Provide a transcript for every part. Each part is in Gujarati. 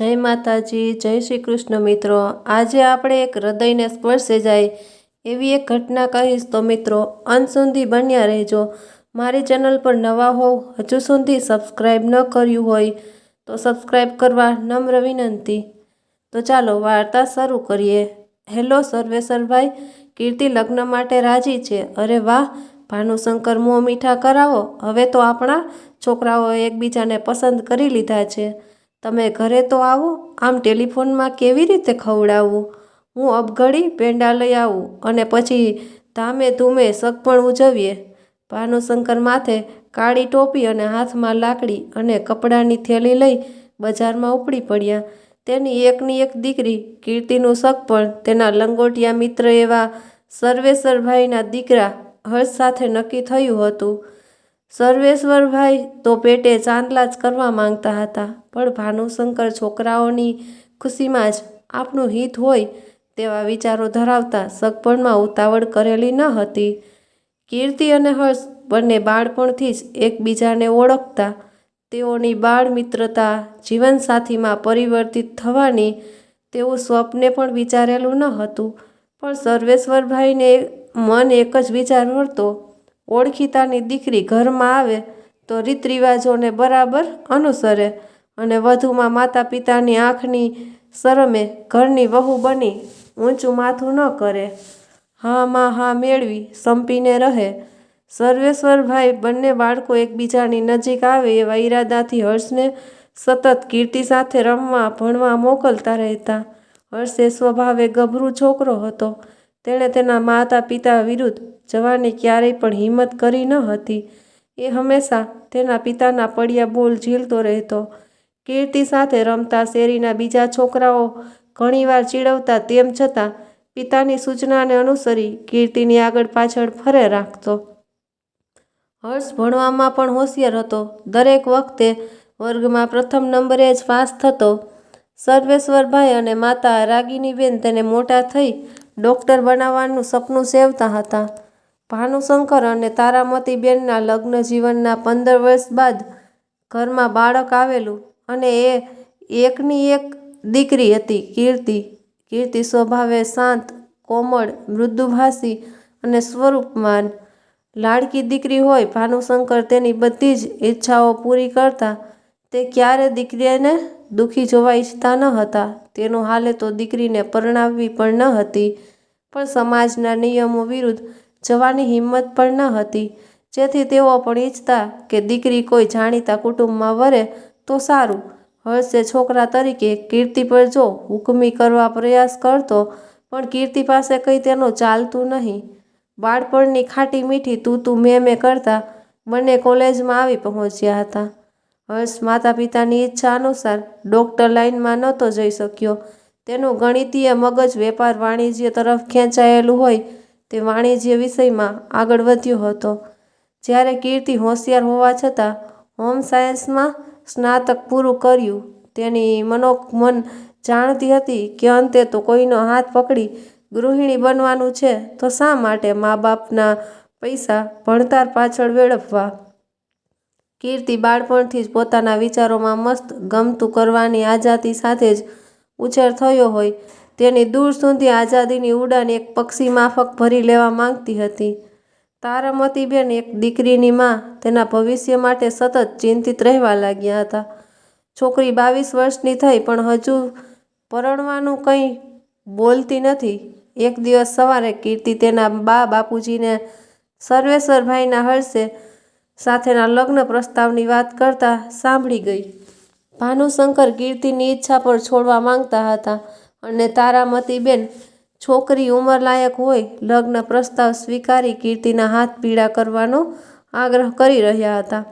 જય માતાજી, જય શ્રી કૃષ્ણ મિત્રો. આજે આપણે એક હૃદયને સ્પર્શે જાય એવી એક ઘટના કહીશ તો મિત્રો, અંત સુધી બન્યા રહેજો. મારી ચેનલ પર નવા હોવ, હજુ સુધી સબસ્ક્રાઈબ ન કર્યું હોય તો સબસ્ક્રાઈબ કરવા નમ્ર વિનંતી. તો ચાલો વાર્તા શરૂ કરીએ. હેલો સર્વેશ્વરભાઈ કીર્તિ લગ્ન માટે રાજી છે? અરે વાહ ભાનુશંકર મોં મીઠા કરાવો. હવે તો આપણા છોકરાઓએ એકબીજાને પસંદ કરી લીધા છે. તમે ઘરે તો આવો, આમ ટેલિફોનમાં કેવી રીતે ખવડાવવું હું અબઘડી પેંડા લઈ આવું અને પછી ધામે ધૂમે સગપણ ઉજવીએ. ભાનુશંકર માથે કાળી ટોપી અને હાથમાં લાકડી અને કપડાની થેલી લઈ બજારમાં ઉપડી પડ્યા. તેની એકની એક દીકરી કીર્તિનું સગપણ તેના લંગોટિયા મિત્ર એવા સર્વેશ્વરભાઈના દીકરા હર્ષ સાથે નક્કી થયું હતું. સર્વેશ્વરભાઈ તો પેટે ચાંદલા જ કરવા માંગતા હતા, પણ ભાનુશંકર છોકરાઓની ખુશીમાં જ આપનું હિત હોય તેવા વિચારો ધરાવતા સગપણમાં ઉતાવળ કરેલી ન હતી. કીર્તિ અને હર્ષ બંને બાળપણથી જ એકબીજાને ઓળખતા, તેઓની બાળ મિત્રતા જીવનસાથીમાં પરિવર્તિત થવાની તેવું સ્વપ્ને પણ વિચારેલું ન હતું. પણ સર્વેશ્વરભાઈને મન એક જ વિચાર હતો ઓળખીતાની દીકરી ઘરમાં આવે તો રીત રિવાજોને બરાબર અનુસરે અને વધુમાં માતા પિતાની આંખની શરમે ઘરની વહુ બની, ઊંચું માથું ન કરે. હા માં હા મેળવી, સંપીને રહે. સર્વેશ્વરભાઈ બંને બાળકો એકબીજાની નજીક આવે એવા ઈરાદાથી હર્ષને સતત કીર્તિ સાથે રમવા, ભણવા મોકલતા રહેતા. હર્ષે સ્વભાવે ગભરું છોકરો હતો. તેણે તેના માતા પિતા વિરુદ્ધ જવાની ક્યારેય પણ હિંમત કરી ન હતી. એ હંમેશા તેના પિતાના પડ્યા બોલ ઝીલતો રહેતો. કીર્તિ સાથે રમતા શેરીના બીજા છોકરાઓ ઘણીવાર ચીડવતા તેમ છતાં પિતાની સૂચનાને અનુસરી કીર્તિની આગળ પાછળ ફરે રાખતો. હર્ષ ભણવામાં પણ હોશિયાર હતો. દરેક વખતે વર્ગમાં પ્રથમ નંબરે જ પાસ થતો. સર્વેશ્વરભાઈ અને માતા રાગીનીબેન તેને મોટા થઈ ડૉક્ટર બનાવવાનું સપનું સેવતા હતા. ભાનુશંકર અને તારામતીબેનના લગ્ન જીવનના પંદર વર્ષ બાદ ઘરમાં બાળક આવેલું અને એ એકની એક દીકરી હતી, કીર્તિ. કીર્તિ સ્વભાવે શાંત, કોમળ, મૃદુભાષી અને સ્વરૂપમાન. લાડકી દીકરી હોય, ભાનુશંકર તેની બધી જ ઈચ્છાઓ પૂરી કરતા તે ક્યારે દીકરીને દુઃખી જોવા ઈચ્છતા ન હતા? તેનું હાલે તો દીકરીને પરણાવવી પણ ન હતી. પણ સમાજના નિયમો વિરુદ્ધ જવાની હિંમત પણ ન હતી. જેથી તેઓ પણ ઈચ્છતા કે દીકરી કોઈ જાણીતા કુટુંબમાં વરે તો સારું. હર્ષે છોકરા તરીકે કીર્તિ પર જો હુકમી કરવા પ્રયાસ કરતો, પણ કીર્તિ પાસે કંઈ તેનું ચાલતું નહીં. બાળપણની ખાટી મીઠી તું તું મેં મેં કરતા બંને કોલેજમાં આવી પહોંચ્યા હતા. હર્ષ માતા પિતાની ઈચ્છા અનુસાર ડૉક્ટર લાઇનમાં નહોતો જઈ શક્યો. તેનું ગણિતીય મગજ વેપાર વાણિજ્ય તરફ ખેંચાયેલું હોય તે વાણિજ્ય વિષયમાં આગળ વધ્યો હતો. જ્યારે કીર્તિ હોશિયાર હોવા છતાં હોમ સાયન્સમાં સ્નાતક પૂરું કર્યું, તેની મનોમન જાણતી હતી કે અંતે તો કોઈનો હાથ પકડી ગૃહિણી બનવાનું છે તો શા માટે મા બાપના પૈસા ભણતર પાછળ વેડફવા? કીર્તિ બાળપણથી જ પોતાના વિચારોમાં મસ્ત ગમતું કરવાની આઝાદી સાથે જ ઉછેર થયો હોય. તેની દૂર સુધી આઝાદીની ઉડાન એક પક્ષી માફક ભરી લેવા માંગતી હતી. તારામતીબેન એક દીકરીની માં તેના ભવિષ્ય માટે સતત ચિંતિત રહેવા લાગ્યા હતા. છોકરી બાવીસ વર્ષની થઈ પણ હજુ પરણવાનું કંઈ બોલતી નથી. એક દિવસ સવારે કીર્તિ તેના બા બાપુજીને સર્વેશ્વરભાઈના હર્ષે સાથેના લગ્ન પ્રસ્તાવની વાત કરતા સાંભળી ગઈ. ભાનુશંકર કીર્તિની ઈચ્છા પર છોડવા માંગતા હતા અને તારામતીબેન છોકરી ઉંમરલાયક હોય લગ્ન પ્રસ્તાવ સ્વીકારી કીર્તિના હાથ પીડા કરવાનો આગ્રહ કરી રહ્યા હતા.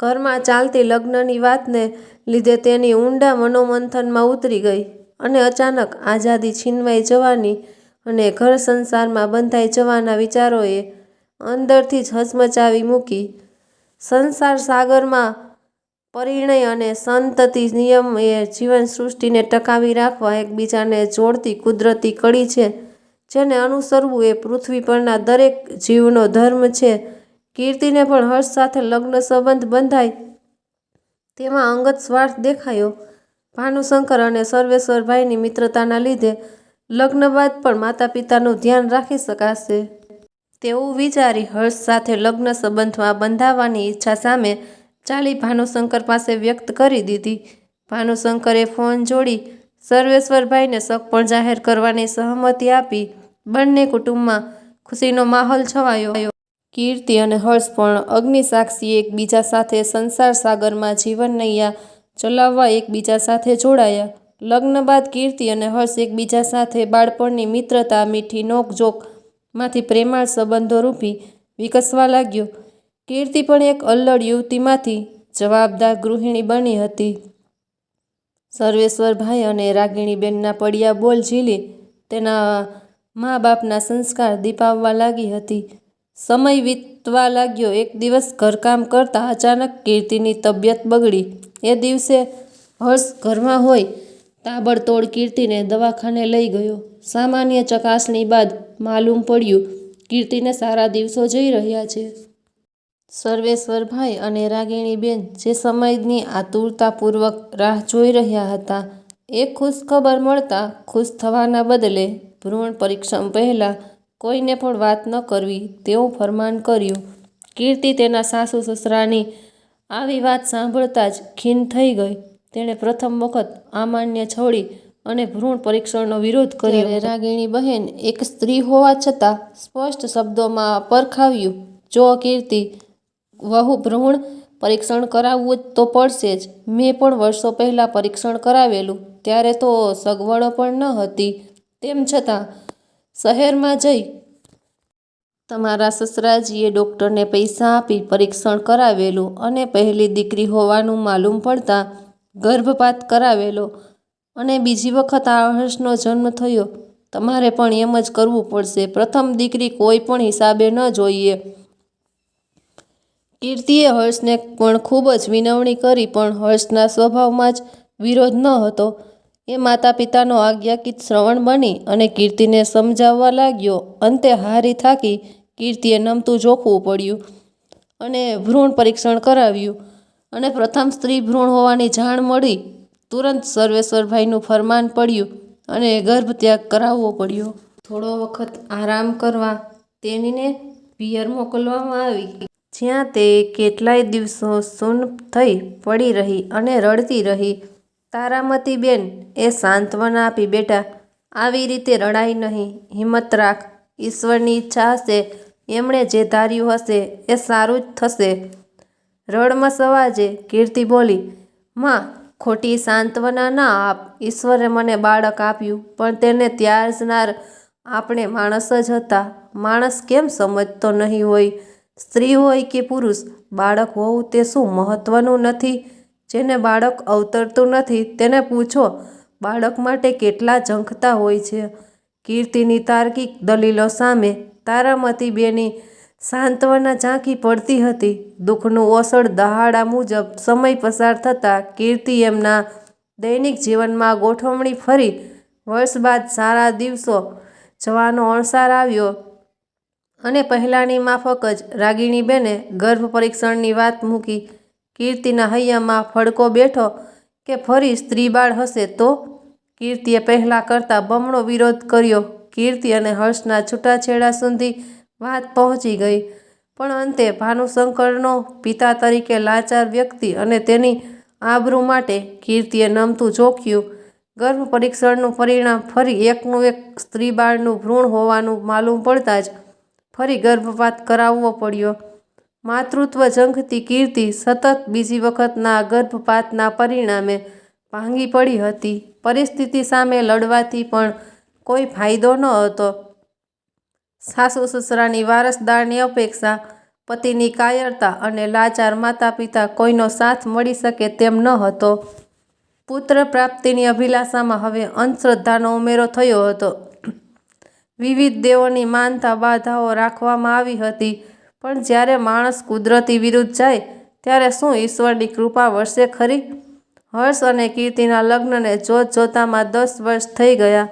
ઘરમાં ચાલતી લગ્નની વાતને લીધે તેની ઊંડા મનોમંથનમાં ઉતરી ગઈ અને અચાનક આઝાદી છીનવાઈ જવાની અને ઘર સંસારમાં બંધાઈ જવાના વિચારોએ અંદરથી જ હચમચાવી મૂકી સંસાર સાગરમાં પરિણય અને સંતતિ નિયમ એ જીવન સૃષ્ટિને ટકાવી રાખવા એકબીજાને જોડતી કુદરતી કડી છે, જેને અનુસરવું એ પૃથ્વી પરના દરેક જીવનો ધર્મ છે. કીર્તિને પણ હર્ષ સાથે લગ્ન સંબંધ બંધાય. તેમાં અંગત સ્વાર્થ દેખાયો. ભાનુશંકર અને સર્વેશ્વરભાઈની મિત્રતાના લીધે લગ્ન બાદ પણ માતા પિતાનું ધ્યાન રાખી શકાશે. તેવું વિચારી હર્ષ સાથે લગ્ન સંબંધમાં બંધાવવાની ઈચ્છા સામે ચાલી ભાનુશંકર પાસે વ્યક્ત કરી દીધી. ભાનુશંકરે ફોન જોડી સર્વેશ્વરભાઈને શક પણ જાહેર કરવાની સહમતિ આપી. બંને કુટુંબમાં ખુશીનો માહોલ છવાયો. કીર્તિ અને હર્ષ પણ અગ્નિ એકબીજા સાથે સંસાર સાગરમાં જીવન નૈયા ચલાવવા એકબીજા સાથે જોડાયા. લગ્ન બાદ કીર્તિ અને હર્ષ એકબીજા સાથે બાળપણની મિત્રતા, મીઠી નોકઝોક માંથી પ્રેમાળ સંબંધો રૂપી વિકસવા લાગ્યો. કીર્તિ પણ એક અલ્લડ યુવતીમાંથી જવાબદાર ગૃહિણી બની હતી. સર્વેશ્વરભાઈ અને રાગિણીબેનના પડ્યા બોલ ઝીલી તેના મા બાપના સંસ્કાર દીપાવવા લાગી હતી. સમય વીતવા લાગ્યો. એક દિવસ ઘરકામ કરતાં અચાનક કીર્તિની તબિયત બગડી. એ દિવસે હર્ષ ઘરમાં હોય તાબડતોડ કીર્તિને દવાખાને લઈ ગયો. સામાન્ય ચકાસણી બાદ માલુમ પડ્યું, કીર્તિને સારા દિવસો જઈ રહ્યા છે. સર્વેશ્વરભાઈ અને રાગીણીબેન જે સમયની આતુરતાપૂર્વક રાહ જોઈ રહ્યા હતા, એ ખુશ ખબર મળતા ખુશ થવાના બદલે ભ્રૂણ પરીક્ષણ પહેલાં કોઈને પણ વાત ન કરવી તેવું ફરમાન કર્યું. કીર્તિ તેના સાસુ સસરાની આવી વાત સાંભળતા જ ખીન થઈ ગઈ. તેણે પ્રથમ વખત આમાન્ય છોડી અને ભ્રૂણ પરીક્ષણનો વિરોધ કર્યો રાગીણી બહેન એક સ્ત્રી હોવા છતાં સ્પષ્ટ શબ્દોમાં પરખાવ્યું જો કીર્તિ વહુ ભ્રૂણ પરીક્ષણ કરાવવું તો પડશે જ. મેં પણ વર્ષો પહેલાં પરીક્ષણ કરાવેલું ત્યારે તો સગવડો પણ ન હતી. તેમ છતાં શહેરમાં જઈ તમારા સસરાજીએ ડૉક્ટરને પૈસા આપી પરીક્ષણ કરાવેલું અને પહેલી દીકરી હોવાનું માલુમ પડતાં ગર્ભપાત કરાવેલો અને બીજી વખત આ હર્ષનો જન્મ થયો, તમારે પણ એમ જ કરવું પડશે. પ્રથમ દીકરી કોઈ પણ હિસાબે ન જોઈએ. કીર્તિએ હર્ષને પણ ખૂબ જ વિનવણી કરી, પણ હર્ષના સ્વભાવમાં જ વિરોધ ન હતો. એ માતા પિતાનો આજ્ઞાકીત શ્રવણ બની અને કીર્તિને સમજાવવા લાગ્યો. અંતે હારી થાકી કીર્તિએ નમતું જોખવું પડ્યું અને ભ્રૂણ પરીક્ષણ કરાવ્યું. અને પ્રથમ સ્ત્રી ભ્રૂણ હોવાની જાણ મળી, તુરંત સર્વેશ્વરભાઈનું ફરમાન પડ્યું અને ગર્ભ ત્યાગ કરાવવો પડ્યો. થોડો વખત આરામ કરવા તેણીને પિયર મોકલવામાં આવી. જ્યાં તે કેટલાય દિવસો સૂન થઈ પડી રહી અને રડતી રહી. તારામતીબેન એ સાંત્વના આપી, બેટા, આવી રીતે રડાય નહીં, હિંમત રાખ. ઈશ્વરની ઈચ્છા હશે, એમણે જે ધાર્યું હશે એ સારું જ થશે. રડમસ અવાજે કીર્તિ બોલી, માં, ખોટી સાંત્વના ના આપ. ઈશ્વરે મને બાળક આપ્યું, પણ તેને ત્યાજનાર આપણે માણસ જ હતા. માણસ કેમ સમજતો નહીં હોય? સ્ત્રી હોય કે પુરુષ? બાળક હોવું તે શું મહત્વનું નથી? જેને બાળક અવતરતું નથી, તેને પૂછો, બાળક માટે કેટલા ઝંખતા હોય છે? કીર્તિની તાર્કિક દલીલો સામે તારામતીબેની સાંત્વના ઝાંકી પડતી હતી. દુઃખનું ઓસડ દહાડા મુજબ સમય પસાર થતાં કીર્તિ એમના દૈનિક જીવનમાં ગોઠવણી ફરી વર્ષ બાદ સારા દિવસો જવાનો અણસાર આવ્યો. અને પહેલાંની માફક જ રાગીણીબેને ગર્ભ પરીક્ષણની વાત મૂકી કીર્તિના હૈયામાં ફડકો બેઠો કે ફરી સ્ત્રીબાળ હશે તો? કીર્તિએ પહેલાં કરતાં બમણો વિરોધ કર્યો. કીર્તિ અને હર્ષના છૂટાછેડા સુધી વાત પહોંચી ગઈ. પણ અંતે ભાનુશંકરનો પિતા તરીકે લાચાર વ્યક્તિ અને તેની આબરૂ માટે કીર્તિએ નમતું જોખ્યું ગર્ભ પરીક્ષણનું પરિણામ ફરી એકનું એક સ્ત્રીબાળનું ભ્રૂણ હોવાનું માલુમ પડતાં જ ફરી ગર્ભપાત કરાવવો પડ્યો. માતૃત્વ જંખતી કીર્તિ સતત બીજી વખતના ગર્ભપાતના પરિણામે ભાંગી પડી હતી. પરિસ્થિતિ સામે લડવાથી પણ કોઈ ફાયદો ન હતો. સાસુ સસરાની વારસદારની અપેક્ષા, પતિની કાયરતા અને લાચાર માતા પિતા કોઈનો સાથ મળી શકે તેમ ન હતો. પુત્ર પ્રાપ્તિની અભિલાષામાં હવે અંધશ્રદ્ધાનો ઉમેરો થયો હતો. વિવિધ દેવોની માનતા બાધાઓ રાખવામાં આવી હતી, પણ જ્યારે માણસ કુદરતી વિરુદ્ધ જાય, ત્યારે શું ઈશ્વરની કૃપા વરસે ખરી? હર્ષ અને કીર્તિના લગ્નને જોત જોતામાં દસ વર્ષ થઈ ગયા.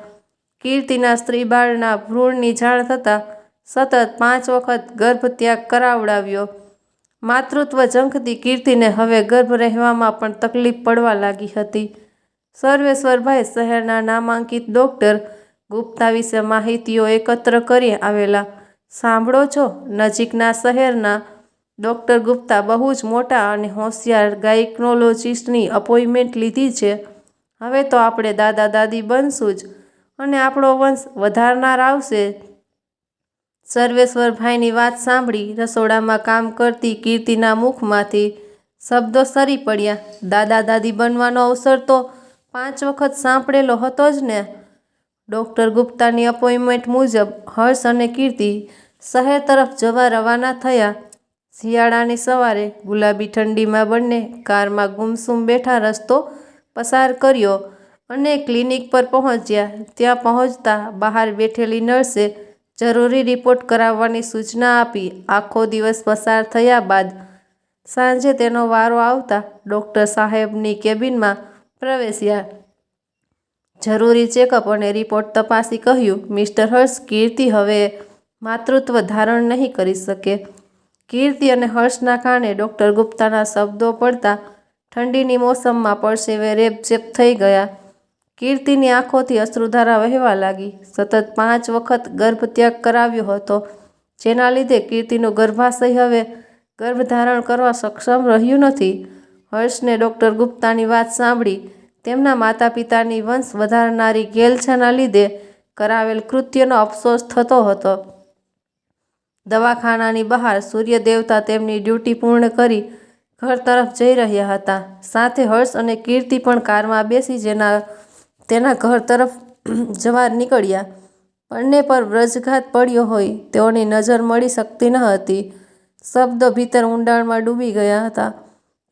કીર્તિના સ્ત્રીબાળના ભ્રૂણની જાણ થતાં સતત પાંચ વખત ગર્ભત્યાગ કરાવડાવ્યો. માતૃત્વ ઝંખતી કીર્તિને હવે ગર્ભ રહેવામાં પણ તકલીફ પડવા લાગી હતી. સર્વેશ્વરભાઈ શહેરના નામાંકિત ડોક્ટર ગુપ્તા વિશે માહિતીઓ એકત્ર કરી આવેલા. સાંભળો છો, નજીકના શહેરના ડૉક્ટર ગુપ્તા બહુ જ મોટા અને હોશિયાર ગાયક્નોલોજિસ્ટની અપોઇન્ટમેન્ટ લીધી છે. હવે તો આપણે દાદા દાદી બનશું જ. અને આપણો વંશ વધારનાર આવશે. સર્વેશ્વરભાઈની વાત સાંભળી રસોડામાં કામ કરતી કીર્તિના મુખમાંથી શબ્દો સરી પડ્યા. દાદા, દાદી બનવાનો અવસર તો પાંચ વખત સાંપડેલો હતો જ ને? ડૉક્ટર ગુપ્તાની અપોઇન્ટમેન્ટ મુજબ હર્ષ અને કીર્તિ શહેર તરફ જવા રવાના થયા. શિયાળાની સવારે ગુલાબી ઠંડીમાં બંને કારમાં ગુમસુમ બેઠા રસ્તો પસાર કર્યો. અને ક્લિનિક પર પહોંચ્યા. ત્યાં પહોંચતા બહાર બેઠેલી નર્સે જરૂરી રિપોર્ટ કરાવવાની સૂચના આપી. આખો દિવસ પસાર થયા બાદ સાંજે તેનો વારો આવતા ડૉક્ટર સાહેબની કેબિનમાં પ્રવેશ્યા. જરૂરી ચેકઅપ અને રિપોર્ટ તપાસી કહ્યું, મિસ્ટર હર્ષ, કીર્તિ હવે માતૃત્વ ધારણ નહીં કરી શકે. કીર્તિ અને હર્ષના કારણે ડૉક્ટર ગુપ્તાના શબ્દો પડતા ઠંડીની મોસમમાં પરસેવે રેપઝેપ થઈ ગયા. કીર્તિની આંખોથી અશ્રુધારા વહેવા લાગી. સતત પાંચ વખત ગર્ભત્યાગ કરાવ્યો હતો, જેના લીધે કીર્તિનો ગર્ભાશય હવે ગર્ભધારણ કરવા સક્ષમ રહ્યું નથી. હર્ષને ડૉક્ટર ગુપ્તાની વાત સાંભળી તેમના માતા પિતાની વંશ વધારનારી ગેલછાના લીધે કરાવેલ કૃત્યનો અફસોસ થતો હતો. દવાખાનાની બહાર સૂર્ય દેવતા તેમની ડ્યુટી પૂર્ણ કરી ઘર તરફ જઈ રહ્યા હતા. સાથે હર્ષ અને કીર્તિ પણ કારમાં બેસી જેના તેના ઘર તરફ જવા નીકળ્યા. બંને પર વ્રજઘાત પડ્યો હોય તેઓની નજર મળી શકતી ન હતી. શબ્દો ભીતર ઊંડાણમાં ડૂબી ગયા હતા.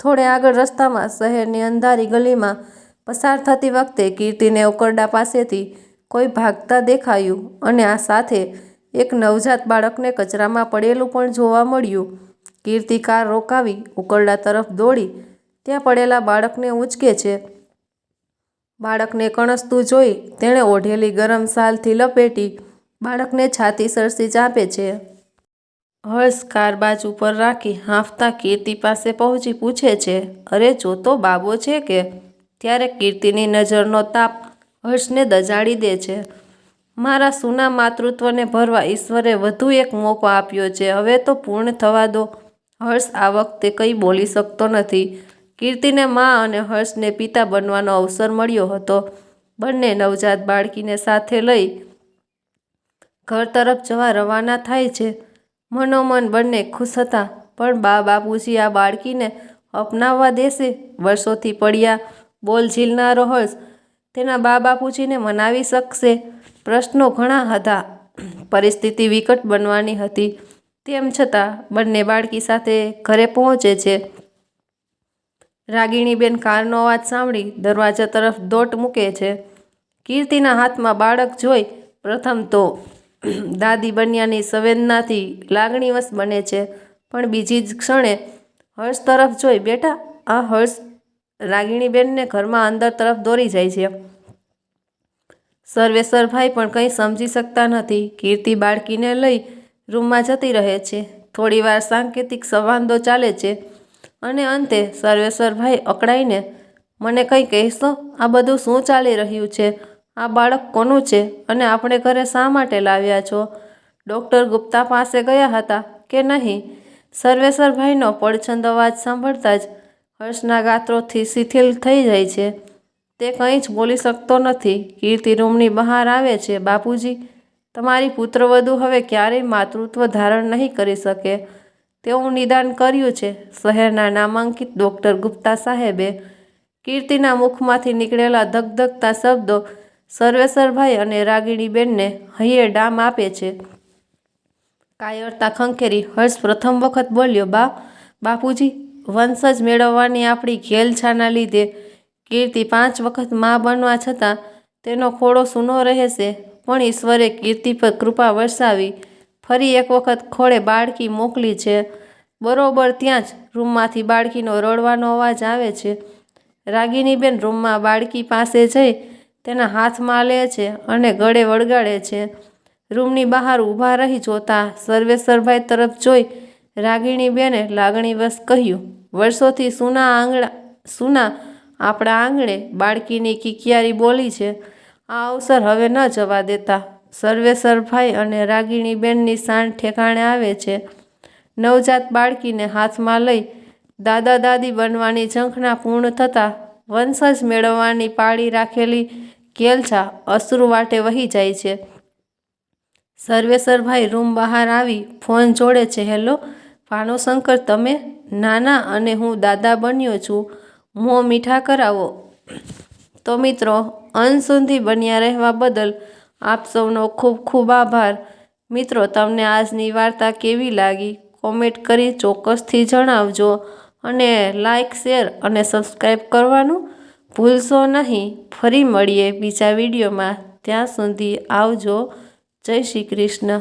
થોડે આગળ રસ્તામાં શહેરની અંધારી ગલીમાં પસાર થતી વખતે કીર્તિને ઉકરડા પાસેથી કોઈ ભાગતા દેખાયું અને આ સાથે એક નવજાત બાળકને કચરામાં પડેલું પણ જોવા મળ્યું. કીર્તિ કાર રોકાવી ઉકરડા તરફ દોડી. ત્યાં પડેલા બાળકને ઉંચકે છે. બાળકને કણસતું જોઈ તેણે ઓઢેલી ગરમ શાલથી લપેટી બાળકને છાતી સરસી ચાપે છે. હર્ષ કારબાજ ઉપર રાખી હાંફતા કીર્તિ પાસે પહોંચી પૂછે છે, અરે જોતો બાબો છે કે? ત્યારે કીર્તિની નજરનો તાપ હર્ષને દજાડી દે છે. મારા સુના માતૃત્વને ભરવા ઈશ્વરે વધુ એક મોકો આપ્યો છે. હવે તો પૂર્ણ થવા દો. હર્ષ આ વખતે કંઈ બોલી શકતો નથી. કીર્તિને મા અને હર્ષને પિતા બનવાનો અવસર મળ્યો હતો. બંને નવજાત બાળકીને સાથે લઈ ઘર તરફ જવા રવાના થાય છે. મનોમન બંને ખુશ હતા, પણ બા બાપુજી આ બાળકીને અપનાવવા દેશે? વર્ષોથી પડ્યા બોલ ઝીલનારો હર્ષ, તેના બા બાપુજીને મનાવી શકશે? પ્રશ્નો ઘણા હતા. પરિસ્થિતિ વિકટ બનવાની હતી. તેમ છતાં બંને બાળકી સાથે ઘરે પહોંચે છે. રાગીણીબેન કારનો અવાજ સાંભળી દરવાજા તરફ દોટ મૂકે છે. કીર્તિના હાથમાં બાળક જોઈ પ્રથમ તો દાદી બન્યાની સંવેદનાથી લાગણીવશ બને છે, પણ બીજી જ ક્ષણે હર્ષ તરફ જોઈ, બેટા, આ હર્ષ રાગીણીબેનને ઘરમાં અંદર તરફ દોરી જાય છે. સર્વેશ્વરભાઈ પણ કંઈ સમજી શકતા નથી. કીર્તિ બાળકીને લઈ રૂમમાં જતી રહે છે. થોડીવાર સાંકેતિક સંવાદો ચાલે છે. અને અંતે સર્વેશ્વરભાઈ અકળાઈને, મને કંઈ કહેશો? આ બધું શું ચાલી રહ્યું છે? આ બાળક કોનું છે? અને આપણે ઘરે શા માટે લાવ્યા છો? ડૉક્ટર ગુપ્તા પાસે ગયા હતા કે નહીં સર્વેશ્વરભાઈનો પડછંદ અવાજ સાંભળતા જ હર્ષના ગાત્રોથી શિથિલ થઈ જાય છે. તે કંઈ જ બોલી શકતો નથી. કીર્તિ રૂમની બહાર આવે છે, બાપુજી. તમારી પુત્રવધુ હવે ક્યારેય માતૃત્વ ધારણ નહીં કરી શકે. તેવું નિદાન કર્યું છે. શહેરના નામાંકિત ડૉક્ટર ગુપ્તા સાહેબે કીર્તિના મુખમાંથી નીકળેલા ધગધગતા શબ્દો સર્વેશ્વરભાઈ અને રાગીણીબેનને હૈયે ડામ આપે છે. કાયરતા ખંખેરી હર્ષ પ્રથમ વખત બોલ્યો, બા, બાપુજી, વંશજ મેળવવાની આપણી ઘેલછાના લીધે કીર્તિ પાંચ વખત મા બનવા છતાં તેનો ખોળો સૂનો રહેશે, પણ ઈશ્વરે કીર્તિ પર કૃપા વરસાવી ફરી એક વખત ખોળે બાળકી મોકલી છે. બરોબર ત્યાં જ રૂમમાંથી બાળકીનો રડવાનો અવાજ આવે છે. રાગીણીબેન રૂમમાં બાળકી પાસે જઈ તેના હાથમાં લે છે અને ગળે વળગાડે છે. રૂમની બહાર ઊભા રહી જોતા સર્વેશ્વરભાઈ તરફ જોઈ રાગીણીબેને લાગણીવશ કહ્યું, વર્ષોથી સૂના આંગણા સૂના આપણા આંગણે બાળકીની કિકિયારી બોલી છે. આ અવસર હવે ન જવા દેતા. સર્વેસરભાઈ અને રાગીણીબેનની શાન ઠેકાણે આવે છે. નવજાત બાળકીને હાથમાં લઈ દાદા દાદી બનવાની ઝંખના પૂર્ણ થતાં વંશજ મેળવવાની પાળી રાખેલી કેલછા અશ્રુ વાટે વહી જાય છે. સર્વેસરભાઈ રૂમ બહાર આવી ફોન જોડે છે, હેલો ભાનુશંકર તમે નાના અને હું દાદા બન્યો છું. મોં મીઠા કરાવો. તો મિત્રો અંત સુધી બન્યા રહેવા બદલ આપ સૌનો ખૂબ ખૂબ આભાર. મિત્રો, તમને આજની વાર્તા કેવી લાગી? કોમેન્ટ કરી ચોક્કસથી જણાવજો અને લાઇક શેર અને સબસ્ક્રાઈબ કરવાનું ભૂલશો નહીં. ફરી મળીએ બીજા વિડીયોમાં. ત્યાં સુધી આવજો. જય શ્રી કૃષ્ણ.